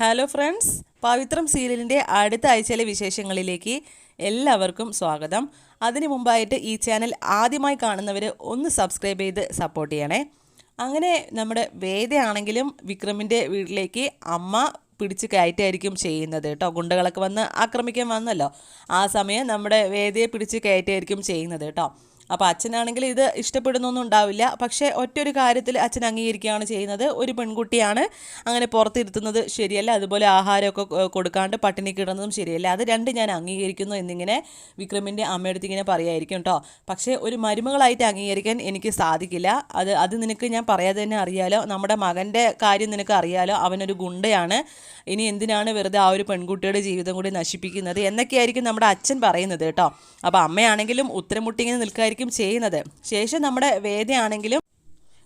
Hello friends പവിത്രം സീരിയലിന്റെ അടുത്ത ആഴ്ചയിലെ വിശേഷങ്ങളിലേക്ക് എല്ലാവർക്കും സ്വാഗതം. അതിനു മുമ്പായിട്ട് ഈ ചാനൽ ആദ്യമായി കാണുന്നവർ ഒന്ന് സബ്സ്ക്രൈബ് ചെയ്ത് സപ്പോർട്ട് ചെയ്യണേ. അങ്ങനെ നമ്മുടെ വേദയാണെങ്കിലും വിക്രമിന്റെ വീട്ടിലേക്ക് അമ്മ പിടിച്ച് കയറ്റായിരിക്കും ചെയ്യുന്നത് കേട്ടോ. ഗുണ്ടകളൊക്കെ വന്ന് ആക്രമിക്കാൻ വന്നല്ലോ. ആ സമയം നമ്മുടെ വേദയെ പിടിച്ച് കയറ്റായിരിക്കും ചെയ്യുന്നത് കേട്ടോ. അപ്പോൾ അച്ഛനാണെങ്കിൽ ഇത് ഇഷ്ടപ്പെടുന്നൊന്നും ഉണ്ടാവില്ല. പക്ഷേ ഒറ്റൊരു കാര്യത്തിൽ അച്ഛൻ അംഗീകരിക്കുകയാണ് ചെയ്യുന്നത്. ഒരു പെൺകുട്ടിയാണ് അങ്ങനെ പുറത്തിരുത്തുന്നത് ശരിയല്ല. അതുപോലെ ആഹാരമൊക്കെ കൊടുക്കാണ്ട് പട്ടിണി കിടന്നതും ശരിയല്ല. അത് രണ്ട് ഞാൻ അംഗീകരിക്കുന്നു എന്നിങ്ങനെ വിക്രമിന്റെ അമ്മയടുത്ത് ഇങ്ങനെ പറയായിരിക്കും കേട്ടോ പക്ഷേ ഒരു മരുമകളായിട്ട് അംഗീകരിക്കാൻ എനിക്ക് സാധിക്കില്ല. അത് അത് നിനക്ക് ഞാൻ പറയാതെ തന്നെ അറിയാലോ. നമ്മുടെ മകന്റെ കാര്യം നിനക്ക് അറിയാലോ. അവനൊരു ഗുണ്ടയാണ്. ഇനി എന്തിനാണ് വെറുതെ ആ ഒരു പെൺകുട്ടിയുടെ ജീവിതം കൂടി നശിപ്പിക്കുന്നത്? എന്നൊക്കെയായിരിക്കും നമ്മുടെ അച്ഛൻ പറയുന്നത് കേട്ടോ അപ്പോൾ അമ്മയാണെങ്കിലും ഉത്തരം മുട്ടി ഇങ്ങനെ നിൽക്കായിരിക്കും ചെയ്യുന്നത്. ശേഷം നമ്മുടെ വേദയാണെങ്കിലും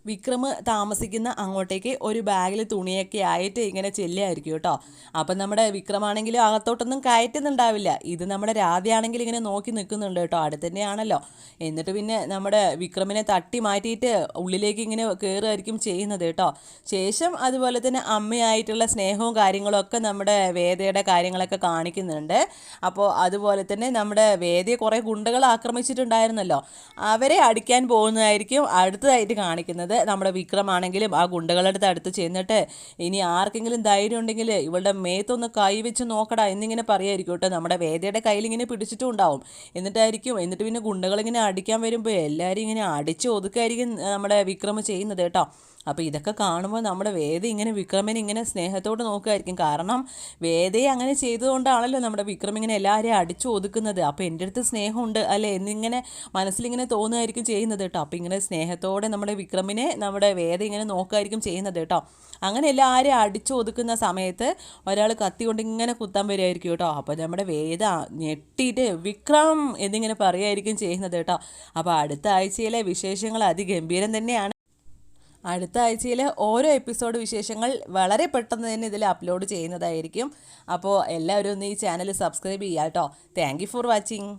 വിക്രമ് താമസിക്കുന്ന അങ്ങോട്ടേക്ക് ഒരു ബാഗിൽ തുണിയൊക്കെ ആയിട്ട് ഇങ്ങനെ ചെല്ലുമായിരിക്കും കേട്ടോ. അപ്പം നമ്മുടെ വിക്രമാണെങ്കിലും അകത്തോട്ടൊന്നും കയറ്റുന്നുണ്ടാവില്ല. ഇത് നമ്മുടെ രാധയാണെങ്കിൽ ഇങ്ങനെ നോക്കി നിൽക്കുന്നുണ്ട് കേട്ടോ. അടുത്ത് തന്നെയാണല്ലോ. എന്നിട്ട് പിന്നെ നമ്മുടെ വിക്രമിനെ തട്ടി മാറ്റിയിട്ട് ഉള്ളിലേക്ക് ഇങ്ങനെ കയറുമായിരിക്കും ചെയ്യുന്നത് കേട്ടോ. ശേഷം അതുപോലെ തന്നെ അമ്മയായിട്ടുള്ള സ്നേഹവും കാര്യങ്ങളും ഒക്കെ നമ്മുടെ വേദയുടെ കാര്യങ്ങളൊക്കെ കാണിക്കുന്നുണ്ട്. അപ്പോൾ അതുപോലെ തന്നെ നമ്മുടെ വേദയെ കുറേ ഗുണ്ടകൾ ആക്രമിച്ചിട്ടുണ്ടായിരുന്നല്ലോ അവരെ അടിക്കാൻ പോകുന്നതായിരിക്കും അടുത്തതായിട്ട് കാണിക്കുന്നത്. നമ്മുടെ വിക്രമാണെങ്കിലും ആ ഗുണ്ടകളുടെ അടുത്ത് അടുത്ത് ചെന്നിട്ട് ഇനി ആർക്കെങ്കിലും ധൈര്യം ഉണ്ടെങ്കിൽ ഇവളുടെ മേത്തൊന്ന് കൈവെച്ച് നോക്കടാ എന്നിങ്ങനെ പറയായിരിക്കും കേട്ടോ. നമ്മുടെ വേദയുടെ കയ്യിൽ ഇങ്ങനെ പിടിച്ചിട്ടും ഉണ്ടാവും. എന്നിട്ടായിരിക്കും എന്നിട്ട് പിന്നെ ഗുണ്ടകളിങ്ങനെ അടിക്കാൻ വരുമ്പോൾ എല്ലാവരും ഇങ്ങനെ അടിച്ച് ഒതുക്കായിരിക്കും നമ്മുടെ വിക്രമ് ചെയ്യുന്നത് കേട്ടോ. അപ്പോൾ ഇതൊക്കെ കാണുമ്പോൾ നമ്മുടെ വേദ ഇങ്ങനെ വിക്രമിനെ ഇങ്ങനെ സ്നേഹത്തോട് നോക്കുമായിരിക്കും കാരണം വേദയെ അങ്ങനെ ചെയ്തുകൊണ്ടാണല്ലോ നമ്മുടെ വിക്രം ഇങ്ങനെ എല്ലാവരെയും അടിച്ചു ഒതുക്കുന്നത്. അപ്പോൾ എന്റെ അടുത്ത് സ്നേഹമുണ്ട് അല്ലേ എന്നിങ്ങനെ മനസ്സിലിങ്ങനെ തോന്നുമായിരിക്കും ചെയ്യുന്നത് കേട്ടോ. അപ്പോൾ ഇങ്ങനെ സ്നേഹത്തോടെ നമ്മുടെ വിക്രമിനെ നമ്മുടെ വേദ ഇങ്ങനെ നോക്കുമായിരിക്കും ചെയ്യുന്നത് കേട്ടോ. അങ്ങനെ എല്ലാവരും അടിച്ചു ഒതുക്കുന്ന സമയത്ത് ഒരാൾ കത്തി കൊണ്ട് ഇങ്ങനെ കുത്താൻ വരുമായിരിക്കും കേട്ടോ. അപ്പോൾ നമ്മുടെ വേദ ഞെട്ടിയിട്ട് വിക്രം എന്നിങ്ങനെ പറയുമായിരിക്കും ചെയ്യുന്നത് കേട്ടോ. അപ്പോൾ അടുത്ത ആഴ്ചയിലെ വിശേഷങ്ങൾ അതിഗംഭീരം തന്നെയാണ്. അടുത്ത ആഴ്ചയിലെ ഓരോ എപ്പിസോഡ് വിശേഷങ്ങൾ വളരെ പെട്ടെന്ന് തന്നെ ഇതിൽ അപ്ലോഡ് ചെയ്യുന്നതായിരിക്കും. അപ്പോൾ എല്ലാവരും ഒന്ന് ഈ ചാനൽ സബ്സ്ക്രൈബ് ചെയ്യാം കേട്ടോ. Thank for watching